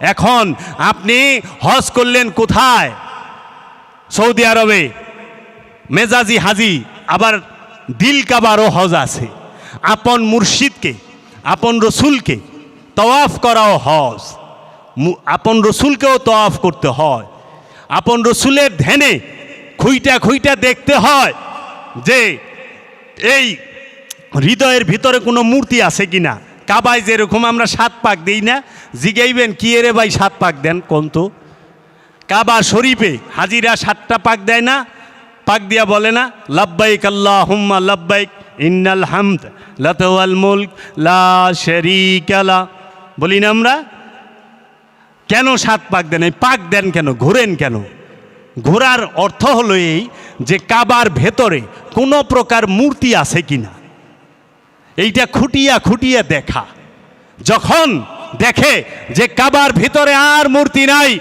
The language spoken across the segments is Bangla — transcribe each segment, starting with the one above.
এখন আপনি হজ করলেন কোথায়? সৌদি আরবে। মেজাজি হাজি, আবার দিল কাবারও হজ আছে। আপন মুর্শিদকে, আপন রসুলকে তওয়াফ করাও হজ। আপন রসুলকেও তওয়াফ করতে হয়। আপন রসুলের ধ্যানে খুইটা খুইটা দেখতে হয় যে এই হৃদয়ের ভিতরে কোনো মূর্তি আছে কিনা। কাবায় যেরকম আমরা সাত পাক দিই না, জিগাইবেন, কি এরে ভাই সাত পাক দেন? কোন তো? কাবা শরীফে হাজিরা সাতটা পাক দেয় না, পাক দিয়া বলে না, লাব্বাইক আল্লাহ হুম্মা লাব্বাইক, ইন্নাল হামদ লাতওয়াল মুলক, লা শরীকালা বলি না আমরা? কেন সাত পাক দেন? এই পাক দেন কেন? ঘোরেন কেন? ঘোরার অর্থ হলো এই যে কাবার ভেতরে কোনো প্রকার মূর্তি আছে কিনা? এইটা খুটিয়া খুটিয়া দেখা। যখন দেখে যে কাবার ভিতরে আর মূর্তি নাই,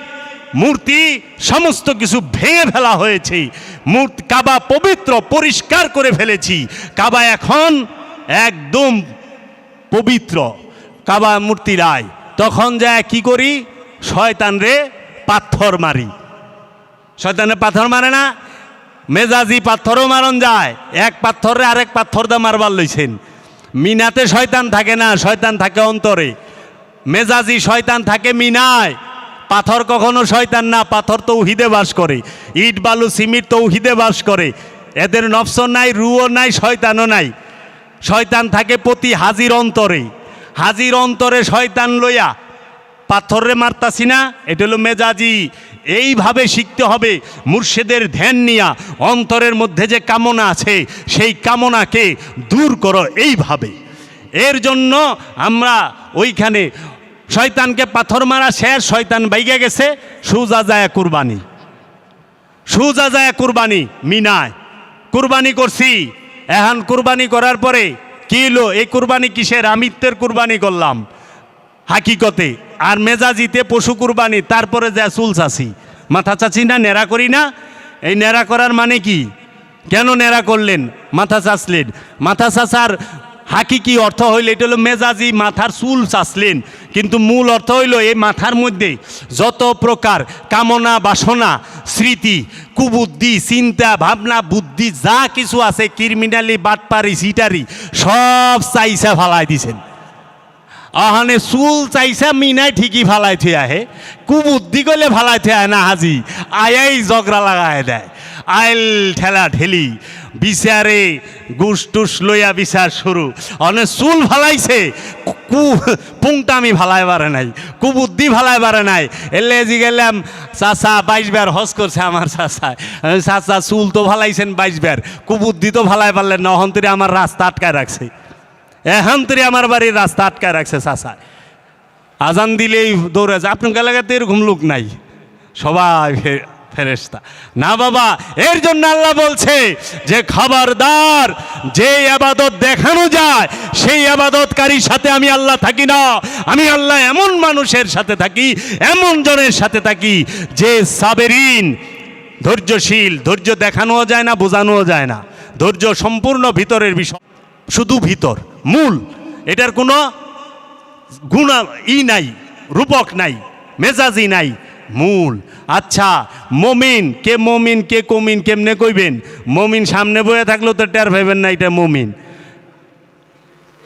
মূর্তি সমস্ত কিছু ভেঙে ফেলা হয়েছে। মূর্তি, কাবা পবিত্র, পরিষ্কার করে ফেলেছি। কাবা এখন একদম পবিত্র। কাবা মূর্তি রায় তখন যায় কি করি? শয়তান রে পাথর মারি। শয়তানে পাথর মারে না। মেজাজি পাথরও মারন যায়। এক পাথরে আরেক পাথর দা মারবার লইছেন। মিনাতে শয়তান থাকে না, শয়তান থাকে অন্তরে। মেজাজি শয়তান থাকে মিনায়। পাথর কখনো শয়তান না, পাথর তো উহিদে বাস করে। ইট, বালু সিমিট তো উহিদে বাস করে। এদের নফস নাই, রুও নাই, শয়তানও নাই। শয়তান থাকে প্রতি হাজির অন্তরে। হাজির অন্তরে শয়তান লইয়া পাথরে মারতাছি না, এটা হলো মেজাজি। এইভাবে শিখতে হবে। মুর্শেদের ধ্যান নিয়া অন্তরের মধ্যে যে কামনা আছে, সেই কামনাকে দূর করো এইভাবে। এর জন্য আমরা ওইখানে শয়তানকে পাথর মারা শেষ, শয়তান বাইগে গেছে, সুজা যায় কুরবানি। সুজা যায় কুরবানি, মিনায়। কুরবানি করছি। এখন কুরবানি করার পরে কি এই কুরবানি কিসের? আমিত্বের কুরবানি করলাম। হাকিকতে। আর মেজাজিতে পশু কুরবানি, তারপরে যা চুল চাষি মাথা চাচি না, নেড়া করি না। এই নেড়া করার মানে কি? কেন নেড়া করলেন? মাথা চাচলেন। মাথা চাচার হাকিকি অর্থ হইল, এটা হলো মেজাজি মাথার চুল চাচলেন। কিন্তু মূল অর্থ হইল এই মাথার মধ্যে যত প্রকার কামনা, বাসনা, স্মৃতি, কুবুদ্ধি, চিন্তা, ভাবনা, বুদ্ধি, যা কিছু আছে, ক্রিমিনালি, বাটপারি, সিটারি, সব চাইসা ফালাই দিছেন। আহানে চুল চাইছা, মিনাই ঠিকই ফালাই থৈ আহে। কুবুদ্ধি করলে ফালাই থৈ আহে না হাজি আয়াই জগরা লাগায় দেয়। আইল ঠেলা ঠেলি বিচারে গুস টুস লইয়া বিচার শুরু অনে চুল ফালাইছে কু পুংটামি ফালাই পারে নাই কুবুদ্ধি ফালাই পারে নাই। এলে জি গেলাম, চাচা বাইশ বার হজ করছে আমার চাচা। চাচা চুল তো ফালাইছেন বাইশ বার কুবুদ্ধি তো ফালাই পারলেন না অহন্তরে আমার রাস্তা আটকায় রাখছে এখন তুই আমার বাড়ির রাস্তা আটকায় রাখছে চাষা আজান দিলেই দৌড়ে যায়। আপনার এলাকাতে এরকম লোক নাই। সবাই ফে- ফেরেশতা। না বাবা, এর জন্য আল্লাহ বলছে যে খবরদার, যে আবাদত দেখানো যায়, সেই আবাদতকারীর সাথে আমি আল্লাহ থাকি না। আমি আল্লাহ এমন মানুষের সাথে থাকি, এমন জনের সাথে থাকি যে সাবেরিন, ধৈর্যশীল, ধৈর্য দেখানোও যায় না, বোঝানোও যায় না। ধৈর্য সম্পূর্ণ ভিতরের বিষয়। শুধু ভিতর, মূল। এটার কোনো গুণা ই নাই, রূপক নাই, মেজাজি নাই, মূল। আচ্ছা মমিন, কে মমিন, কে কমিন, কেমনে কইবেন? মমিন সামনে বয়ে থাকলেও তো টের পাইবেন না এটা মমিন।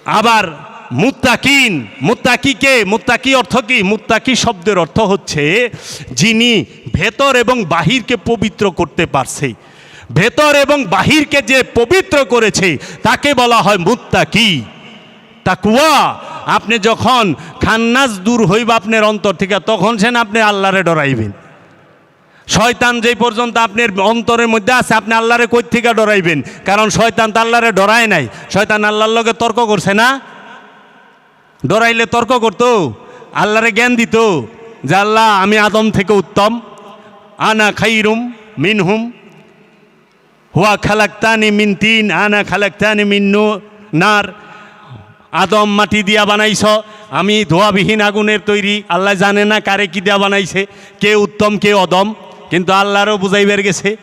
আবার মুত্তাকিন, মুত্তাকি কে? মুত্তাকি অর্থ কি? মুত্তাকি শব্দের অর্থ হচ্ছে যিনি ভেতর এবং বাহিরকে পবিত্র করতে পারছে। ভেতর এবং বাহিরকে যে পবিত্র করেছে, তাকে বলা হয় মুত্তাকি। তাকুয়া আপনি যখন খান্নাস দূর হইব আপনার অন্তর থেকে, তখন সেন আপনি আল্লাহরে ডরাইবেন। শয়তান যেই পর্যন্ত আপনার অন্তরের মধ্যে আছে, আপনি আল্লাহরে কই থেকে ডরাইবেন? কারণ শয়তান তো আল্লাহরে ডরায় নাই। শয়তান আল্লাহর লগে তর্ক করছে না? ডরাইলে তর্ক করতো? আল্লাহরে জ্ঞান দিত? যে আল্লাহ, আমি আদম থেকে উত্তম। আনা খাইরুম মিনহুম। হুয়া খালাক্তানি মিন তিন, আনা খালাক্তানি মিন নু- নার। আদম মাটি দিয়া বানাইছ, আমি ধোয়াবিহীন আগুনের তৈরি। আল্লাহ জানে না কারে কি দিয়া বানাইছে, কে উত্তম, কে অদম। কিন্তু আল্লাহরও বুঝাইবার গেছে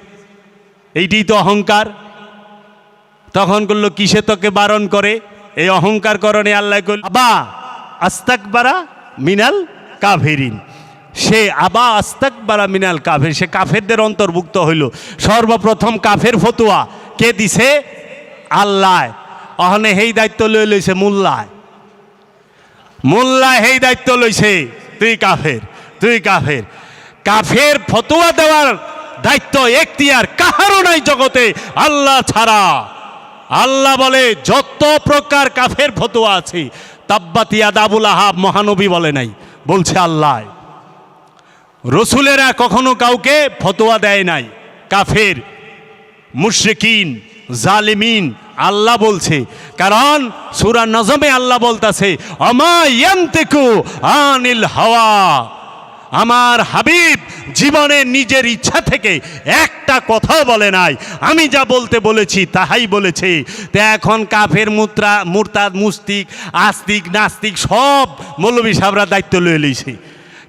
এইটি তো অহংকার। তখন করল, কিসে তোকে বারণ করে? এই অহংকার করণে আল্লাহ কইল বা আস্তাক বারা মিনাল কাভেরিন সে আবা আস্তাক বারা মিনাল কাফের, সে কাফেরদের অন্তর্ভুক্ত হইল। সর্বপ্রথম কাফের ফতুয়া কে দিছে? আল্লাহ। অহনে হেই দায়িত্ব লই লইছে মোল্লায় মোল্লায় হেই দায়িত্ব লইছে। তুই কাফের তুই কাফের। কাফের ফতুয়া দেওয়ার দায়িত্ব এখতিয়ার কাহারও নাই জগতে, আল্লাহ ছাড়া। আল্লাহ বলে, যত প্রকার কাফের ফতুয়া আছে তাব্বাতিয়া দাবুল আহাব মহানবী বলে নাই, বলছে আল্লাহ। রসুলেরা কখনো কাউকে ফতোয়া দেয় নাই। কাফের, মুশরিকিন, জালিমিন, আল্লাহ বলছে। কারণ সুরা নজমে আল্লাহ বলতাছে অমায়ন্তেকু আনিল হাওয়া। আমার হাবিব জীবনে নিজের ইচ্ছা থেকে একটা কথাও বলে নাই। আমি যা বলতে বলেছি, তাহাই বলেছে। তা এখন কাফের মুত্রা, মুরতাদ, মুস্তিক, আস্তিক, নাস্তিক সব মৌলবী সাহরা দায়িত্ব লয়ে লইছে।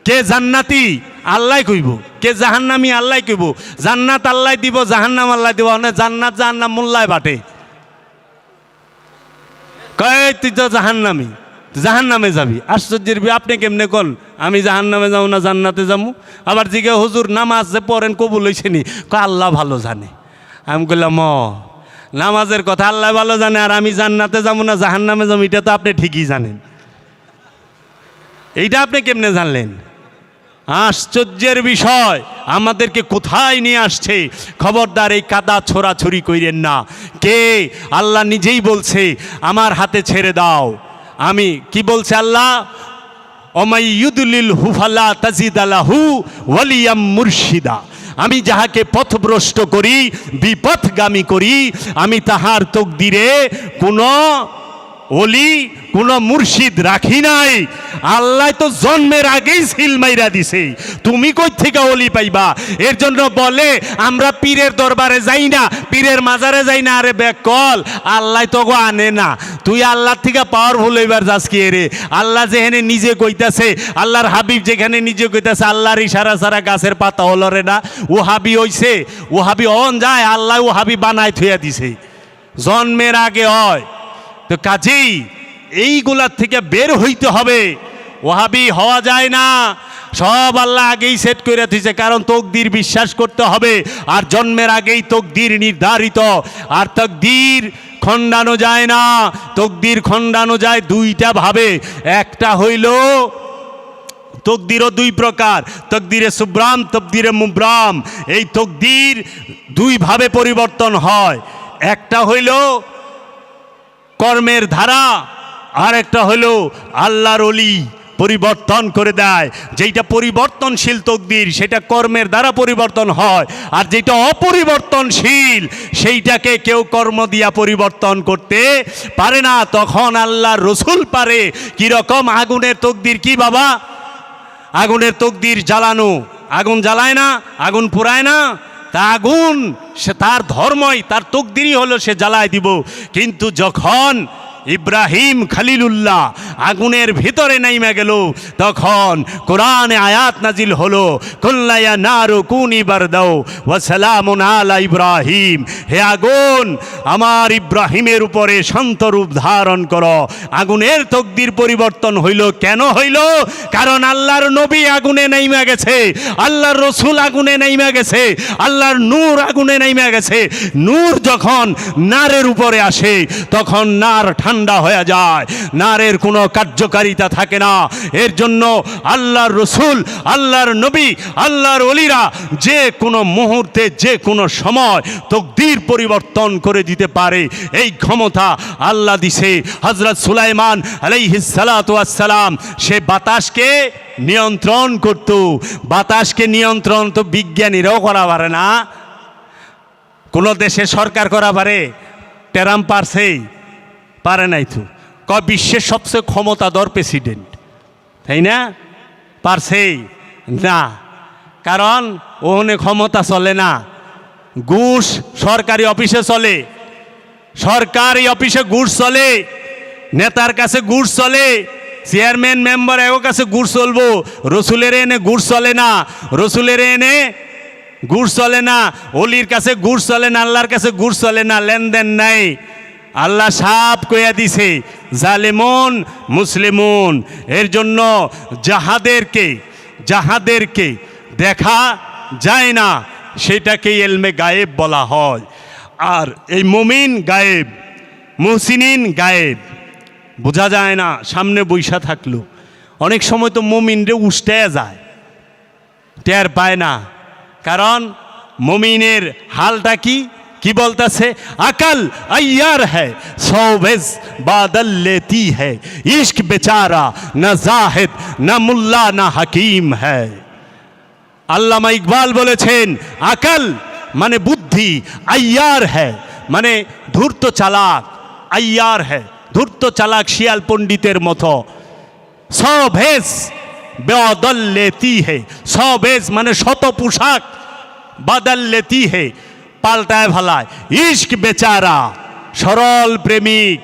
কে জান্নাতি? আল্লাহ কইব। কে জাহান্নামি আল্লাহ কইব। জান্নাত আল্লাহ দিব, জাহান্নাম আল্লাহ দিব মানে জান্নাত জাহান্নাম মোল্লায় বাটে। কয়, তুই তো জাহান্নামি জাহান্নামে যাবি। আশ্চর্যের বি- আপনি কেমনে কন? আমি জাহান্নামে যাব না, জান্নাতে যাব? আবার জিগে হুজুর নামাজ যে পড়েন, কবুল হয়েছে নি? আল্লাহ ভালো জানে। আমি কইলাম নামাজের কথা আল্লাহ ভালো জানে, আর আমি জান্নাতে যাব না, জাহান্নামে যাব, এটা তো আপনি ঠিকই জানেন। এইটা আপনি কেমনে জানলেন? আশ্চর্যের বিষয়, আমাদেরকে কোথায় নিয়ে আসছে? খবরদার এই কাদা ছোড়াছুরি কইরেন না। কে? আল্লাহ নিজেই বলছে, আমার হাতে ছেড়ে দাও। আমি, কি বলছে আল্লাহ? অমাইয়ুদুলিল হুফালা তাজিদ আলাহু ওয়ালিয়াম মুর্শিদা। আমি যাহাকে পথভ্রষ্ট করি, বিপথগামী করি, আমি তাহার তকদিরে কোনো অলি কোন মুর্শিদ রাখি নাই। আল্লাহ তো জন্মের আগেই সিল মাইরা দিছে। তুমি কই থেকে অলি পাইবা? এর জন্য বলে, আমরা পীরের দরবারে যাই না, পীরের মাজারে যাই না। আরে বেকল, আল্লাহ তো গো আনে না। তুই আল্লাহর থেকে পাওয়ারফুল হইবার যাস কি রে আল্লাহ যেখানে নিজে কইতাছে, আল্লাহর হাবিব যেখানে নিজে কইতাছে, আল্লাহর ইশারা সারা গাছের পাতা হলো রে না। ও হাবি হইছে ও হাবি অন যায়, আল্লাহ ও হাবি বানায় থুয়া দিছে। জন্মের আগে হয়। তো কাজেই এইগুলার থেকে বের হইতে হবে। ওহাবি হওয়া যায় না। সব আল্লাহ আগেই সেট করে দিয়েছে কারণ তকদির বিশ্বাস করতে হবে। আর জন্মের আগেই তকদির নির্ধারিত। আর তকদির খণ্ডানো যায় না। তকদির খণ্ডানো যায় দুইটা ভাবে। একটা হইল তকদিরও দুই প্রকার। তকদিরে সুব্রাম, তকদিরে মুব্রাম। এই তকদির দুইভাবে পরিবর্তন হয়। একটা হইল কর্মের ধারা। আর একটা হলো আল্লাহর অলি পরিবর্তন করে দেয়। যেটা পরিবর্তনশীল তকদির, সেটা কর্মের দ্বারা পরিবর্তন হয়। আর যেটা অপরিবর্তনশীল, সেইটাকে কেউ কর্ম দিয়া পরিবর্তন করতে পারে না। তখন আল্লাহর রসুল পারে। কীরকম আগুনের তকদির কি বাবা? আগুনের তকদির জ্বালানো। আগুন জ্বালায় না, আগুন পুরায় না। তা আগুন সে তার ধর্মই তার তকদিরই হলো সে জ্বালায় দিব। কিন্তু যখন ইব্রাহিম খালিলুল্লাহ আগুনের ভিতরে নাইমা গেল। তখন কোরআনে আয়াত নাজিল হলো, কুল্লায়া নারু কুনি বারদাও ওয়াসালামুন আলা ইব্রাহিম। হে আগুন, আমার ইব্রাহিমের উপরে শান্ত রূপ ধারণ কর। আগুনের তকদির পরিবর্তন হইল। কেন হইল? কারণ আল্লাহর নবী আগুনে নাইমা গেছে। আল্লাহর রসুল আগুনে নাইমা গেছে। আল্লাহর নূর আগুনে নাইমা গেছে। নূর যখন নারের উপরে আসে, তখন নার ঠান্ডা হয়ে যায়। নারের কোনো কার্যকারিতা থাকে না। এর জন্য আল্লাহর রসুল, আল্লাহর নবী, আল্লাহর অলিরা যে কোনো মুহূর্তে, যে কোনো সময় তকদির পরিবর্তন করে দিতে পারে। এই ক্ষমতা আল্লাহ দিছে। হজরত সুলাইমান আলাইহিসালাম সে বাতাসকে নিয়ন্ত্রণ করত। বাতাসকে নিয়ন্ত্রণ তো বিজ্ঞানীরাও করা পারে না। কোনো দেশে সরকার করা পারে। টেরাম পারছেই। পারে নাই তো। ক বিশ্বের সবচেয়ে ক্ষমতাধর প্রেসিডেন্ট। তাই না? পারছেই না। কারণ ওখানে ক্ষমতা চলে না। ঘুষ সরকারি অফিসে চলে। সরকারি অফিসে ঘুষ চলে। নেতার কাছে ঘুষ চলে। চেয়ারম্যান, মেম্বার এগো কাছে ঘুষ চলবো। রসুলের এনে ঘুষ চলে না। রসুলের এনে ঘুষ চলে না। অলির কাছে ঘুষ চলে না, আল্লাহর কাছে ঘুষ চলে না। লেনদেন নাই। আল্লাহ সাপ কইয়া দিছে, জালেমন, মুসলিমন, এর জন্য যাহাদেরকে যাহাদেরকে দেখা যায় না, সেটাকে এলমে গায়েব বলা হয়। আর এই মুমিন গায়েব, মুহসিনিন গায়েব, বোঝা যায় না, সামনে বৈশা থাকল। অনেক সময় তো মুমিনরে উষ্টে যায়, টের পায় না। কারণ মমিনের হালটা কি? কি বলতেছে? আকাল আয়ার হ্যায় সৌবেজ বাদল লেতি হ্যায় ইশক বেচারা, না জাহেদ, না মুল্লা, না হাকিম হ্যায় আল্লামা ইকবাল বলেছেন, আকাল মানে বুদ্ধি, আয়ার হ্যায় মানে ধূর্ত চালাক, আয়ার হ্যায় ধূর্ত চালাক শিয়াল পণ্ডিতের মতো। সভেজ বেদল লেতি হে। সভেজ মানে শত পোশাক, বাদল লেতি হে। পাল্টায় ভালায়। ইশক বেচারা, সরল প্রেমিক,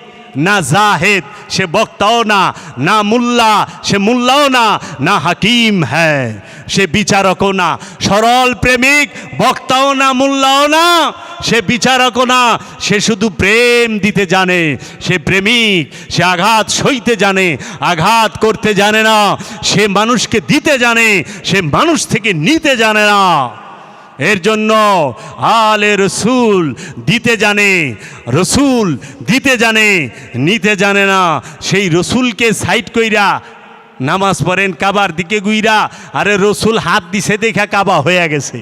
না জাহেদ, সে বক্তাও না না মুল্লা, সে মুল্লাও না না হাকিম হ্যাঁ সে বিচারকও না, সরল প্রেমিক, বক্তাও না, মুল্লাও না, সে বিচারকও না, সে শুধু প্রেম দিতে জানে, সে প্রেমিক, সে আঘাত সইতে জানে, আঘাত করতে জানে না, সে মানুষকে দিতে জানে, সে মানুষ থেকে নিতে জানে না। এর জন্য আলে রসুল দিতে জানে, রসুল দিতে জানে, নিতে জানে না। সেই রসুলকে সাইড কইরা নামাজ পড়েন, কাবার দিকে গুইরা, আরে রসুল হাত দিছে, দেখা কাবা হয়ে গেছে।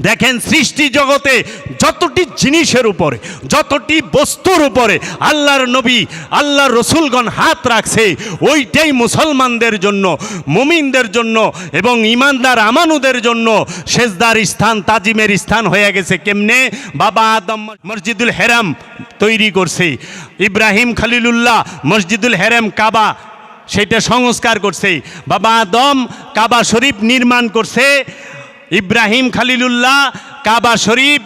দেখেন সৃষ্টি জগতে যতটি জিনিসের উপরে, যতটি বস্তুর উপরে আল্লাহর নবী, আল্লাহর রসুলগণ হাত রাখছে, ওইটাই মুসলমানদের জন্য, মুমিনদের জন্য এবং ইমানদার আমানুদের জন্য সেজদার স্থান, তাজিমের স্থান হয়ে গেছে। কেমনে? বাবা আদম মসজিদুল হেরাম তৈরি করছে। ইব্রাহিম খলিলুল্লাহ মসজিদুল হেরাম কাবা, সেটা সংস্কার করছে। বাবা আদম কাবা শরীফ নির্মাণ করছে। ইব্রাহিম খালিলুল্লাহ কাবা শরীফ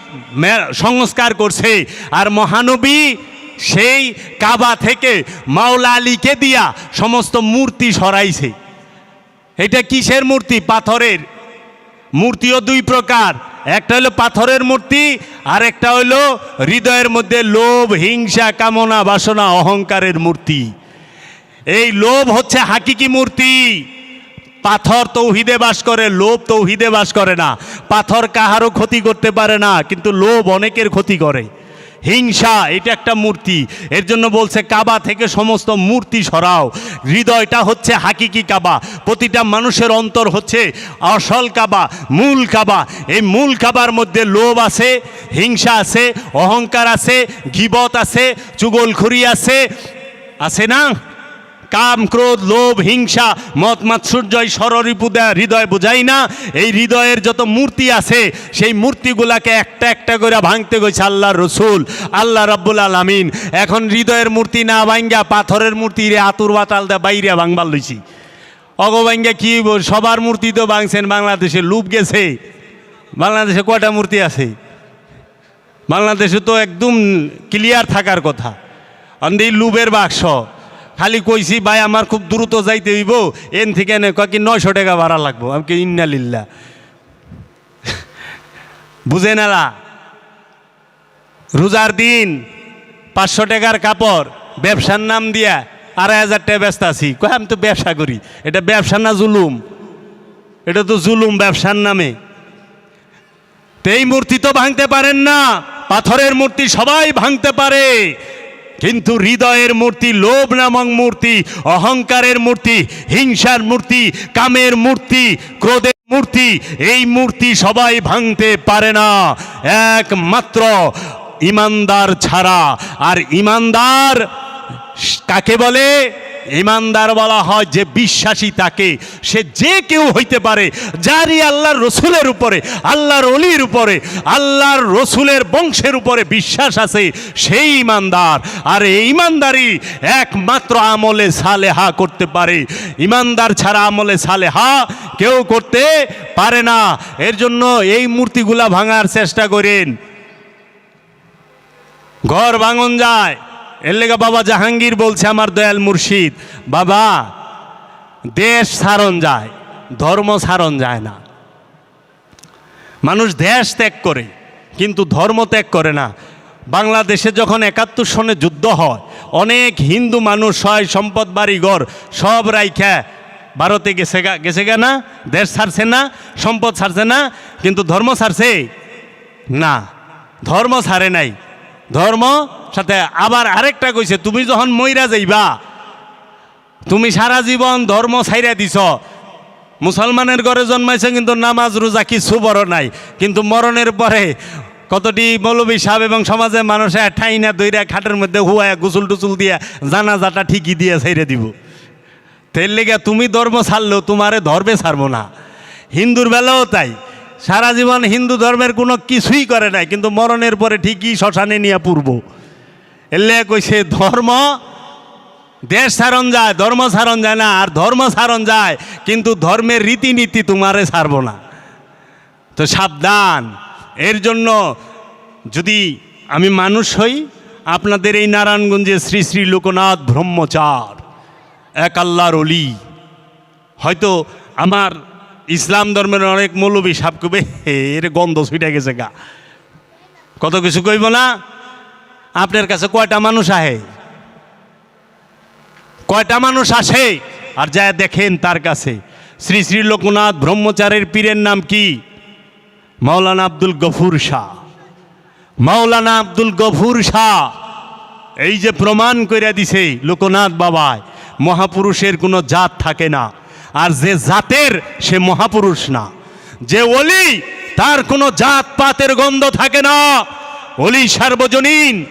সংস্কার করছে। আর মহানবী সেই কাবা থেকে মাওলা আলীকে দিয়া সমস্ত মূর্তি সরাইছে। এটা কিসের মূর্তি? পাথরের। মূর্তিও দুই প্রকার। একটা হলো পাথরের মূর্তি, আর একটা হলো হৃদয়ের মধ্যে লোভ, হিংসা, কামনা, বাসনা, অহংকারের মূর্তি। এই লোভ হচ্ছে হাকিকি মূর্তি। পাথর তৌহিদে বাস করে, লোভ তৌহিদে বাস করে না। পাথর কাহারও ক্ষতি করতে পারে না, কিন্তু লোভ অনেকের ক্ষতি করে। হিংসা, এটা একটা মূর্তি। এর জন্য বলছে, কাবা থেকে সমস্ত মূর্তি সরাও। হৃদয়টা হচ্ছে হাকিকি কাবা। প্রতিটা মানুষের অন্তর হচ্ছে আসল কাবা, মূল কাবা। এই মূল কাবার মধ্যে লোভ আছে, হিংসা আছে, অহংকার আছে, গিবত আছে, চুগলখুরি আছে। আছে না? কাম, ক্রোধ, লোভ, হিংসা মত মাৎসর্যয় সররিপু দেয়া হৃদয় বোঝাই না। এই হৃদয়ের যত মূর্তি আছে, সেই মূর্তিগুলাকে একটা একটা করে ভাঙতে গেছে আল্লাহর রসুল, আল্লাহ রাব্বুল আলামিন। এখন হৃদয়ের মূর্তি না ভাঙ্গা পাথরের মূর্তি রে আতুর বাতাল দা বাইরে ভাঙবার লইছি। অগভাঙ্গা কি সবার মূর্তি তো ভাঙছেন বাংলাদেশে, লুপ গেছে। বাংলাদেশে কয়টা মূর্তি আছে? বাংলাদেশে তো একদম ক্লিয়ার থাকার কথা। অন্দি লুবের বাক্স। খালি কইছি, ভাই, আমার খুব দ্রুত যাইতে হইব। এন থেকে এনে কয় কি নয়শো টাকা ভাড়া লাগবো? আমি কি ইন্না লিল্লা বুঝে নালা রোজার দিন পাঁচশো টাকার কাপড়, ব্যবসার নাম দিয়া আড়াই হাজার টাকা ব্যস্ত আছি। কয়, আমি তো ব্যবসা করি। এটা ব্যবসা না জুলুম? এটা তো জুলুম ব্যবসার নামে। তো এই মূর্তি তো ভাঙতে পারেন না, পাথরের মূর্তি সবাই ভাঙতে পারে। কিন্তু হৃদয়ের মূর্তি, লোভ নামক মূর্তি, অহংকারের মূর্তি, হিংসার মূর্তি, কামের মূর্তি, ক্রোধের মূর্তি, এই মূর্তি সবাই ভাঙতে পারে না। একমাত্র ইমানদার ছাড়া। আর ইমানদার কাকে বলে? ইমানদার বলা হয়, যে বিশ্বাসী তাকে, সে যে কেউ হইতে পারে, যারই আল্লাহর রসুলের উপরে, আল্লাহর অলির উপরে, আল্লাহর রসুলের বংশের উপরে বিশ্বাস আছে, সেই ইমানদার। আর এই ইমানদারই একমাত্র আমলে সালেহা করতে পারে। ইমানদার ছাড়া আমলে সালেহা কেউ করতে পারে না। এর জন্য এই মূর্তিগুলা ভাঙার চেষ্টা করেন। ঘর ভাঙন যায়। এর লেগে বাবা জাহাঙ্গীর বলছে, আমার দয়াল মুর্শিদ, বাবা, দেশ সারণ যায়, ধর্ম সারণ যায় না। মানুষ দেশ ত্যাগ করে, কিন্তু ধর্ম ত্যাগ করে না। বাংলাদেশে যখন একাত্তর সনে যুদ্ধ হয়, অনেক হিন্দু মানুষ হয় সম্পদ বাড়িঘর সব রাইখা, ভারতে গেছে গেছে গা না? দেশ ছাড়ছে না, সম্পদ ছাড়ছে না, কিন্তু ধর্ম ছাড়ছে? না, ধর্ম ছাড়ে নাই। ধর্ম? সাথে আবার আরেকটা কইছে, তুমি যখন মইরা যাইবা, তুমি সারা জীবন ধর্ম ছাইরা দিছ। মুসলমানের ঘরে জন্মাইছে কিন্তু নামাজ, রোজা কিছু বড় নাই। কিন্তু মরণের পরে কতটি মৌলবী সাহেব এবং সমাজে মানুষে ঠাই না দইরা খাটের মধ্যে হুয়ায় গুসুল টুসুল দিয়া জানাজাটা ঠিকই দিয়ে ছাইরে দিব। তেল লেগে তুমি ধর্ম ছাড়লেও তোমারে ধর্মে ছাড়বো না। হিন্দুর বেলাও তাই। সারা জীবন হিন্দু ধর্মের কোনো কিছুই করে নাই, কিন্তু মরণের পরে ঠিকই শ্মশানে নিয়ে পূর্ব। এলে কইছে, ধর্ম, দেশ সারণ যায়, ধর্ম সারণ যায় না, আর ধর্ম সারণ যায়, কিন্তু ধর্মের রীতিনীতি তোমারে ছাড়বো না। তো সাবধান, এর জন্য যদি আমি মানুষ হই, আপনাদের এই নারায়ণগঞ্জে শ্রী শ্রী লোকনাথ ব্রহ্মচার, এক আল্লাহর অলি। হয়তো আমার ইসলাম ধর্মের অনেক মৌলবী সাপ কবে এর গন্ধ ছুটে গেছে গা। কত কিছু কইব না? আপনার কাছে কয়টা মানুষ আহে কয়টা মানুষ আসে? আর যা দেখেন তার কাছে। শ্রী শ্রী লোকনাথ ব্রহ্মচারের পীরের নাম কি? মাওলানা আব্দুল গফুর শাহ। মাওলানা আব্দুল গফুর শাহ। এই যে প্রমাণ করে দিছে লোকনাথ বাবায়, মহাপুরুষের কোনো জাত থাকে না। আর যে জাতের সে মহাপুরুষ না। যে অলি তার কোনো জাত পাতের গন্ধ থাকে না। অলি সার্বজনীন,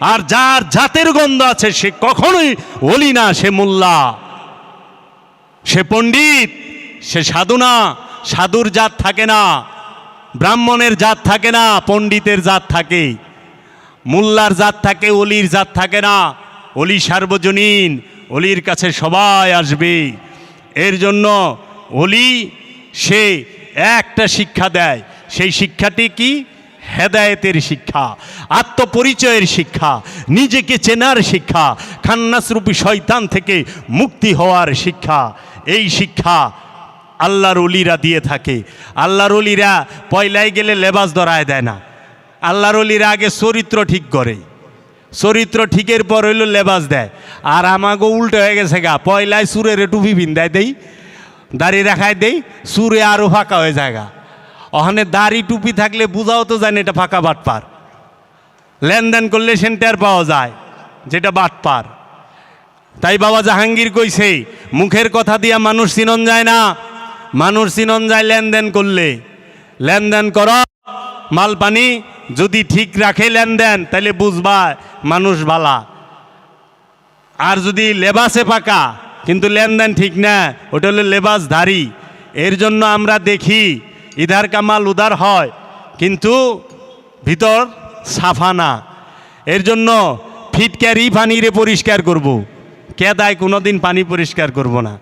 আর যার জাতের গন্ধ আছে সে কখনোই অলি না, সে মোল্লা। সে পণ্ডিত, সে সাধু না, সাধুর জাত থাকে না, ব্রাহ্মণের জাত থাকে না, পণ্ডিতের জাত থাকে। মোল্লার জাত থাকে অলির জাত থাকে না। অলি সার্বজনীন অলির কাছে সবাই আসবে। এর জন্য অলি সে একটা শিক্ষা দেয়। সেই শিক্ষাটি কি? হেদায়েতের শিক্ষা, আত্মপরিচয়ের শিক্ষা, নিজেকে চেনার শিক্ষা, খান্নাসরূপী শয়তান থেকে মুক্তি হওয়ার শিক্ষা। এই শিক্ষা আল্লাহর অলিরা দিয়ে থাকে। আল্লাহর অলিরা পয়লায় গেলে লেবাস ধরায় দেয় না। আল্লাহর অলিরা আগে চরিত্র ঠিক করে। চরিত্র ঠিকের পর হইল লেবাস দেয়। আর আমাকে উল্টো হয়ে গেছে গা, পয়লায় সুরের টুপি ভিন্দায় দেই, দাড়ি রাখায় দেই, সুরে আরও ফাঁকা হয়ে যায় গা। ওখানে দাড়ি টুপি থাকলে বোঝাও তো জানি এটা ফাঁকা বাটপার। লেনদেন করলে সেন্টার পাওয়া যায়, যেটা বাটপার। তাই বাবা জাহাঙ্গীর কইছে, মুখের কথা দিয়া মানুষ চিনন যায় না। মানুষ চিনন যায় লেনদেন করলে। লেনদেন কর, মাল পানি যদি ঠিক রাখে লেনদেন তাহলে বুঝবা মানুষ বালা আর যদি লেবাসে পাকা কিন্তু লেনদেন ঠিক না, ওটা হলো লেবাসধারী। এর জন্য আমরা দেখি, ইধার কামাল উদার হয়, কিন্তু ভিতর সাফা না। এর জন্য ফিটকারি পানিরে পরিষ্কার করব। কেদায় কোনোদিন পানি পরিষ্কার করব না।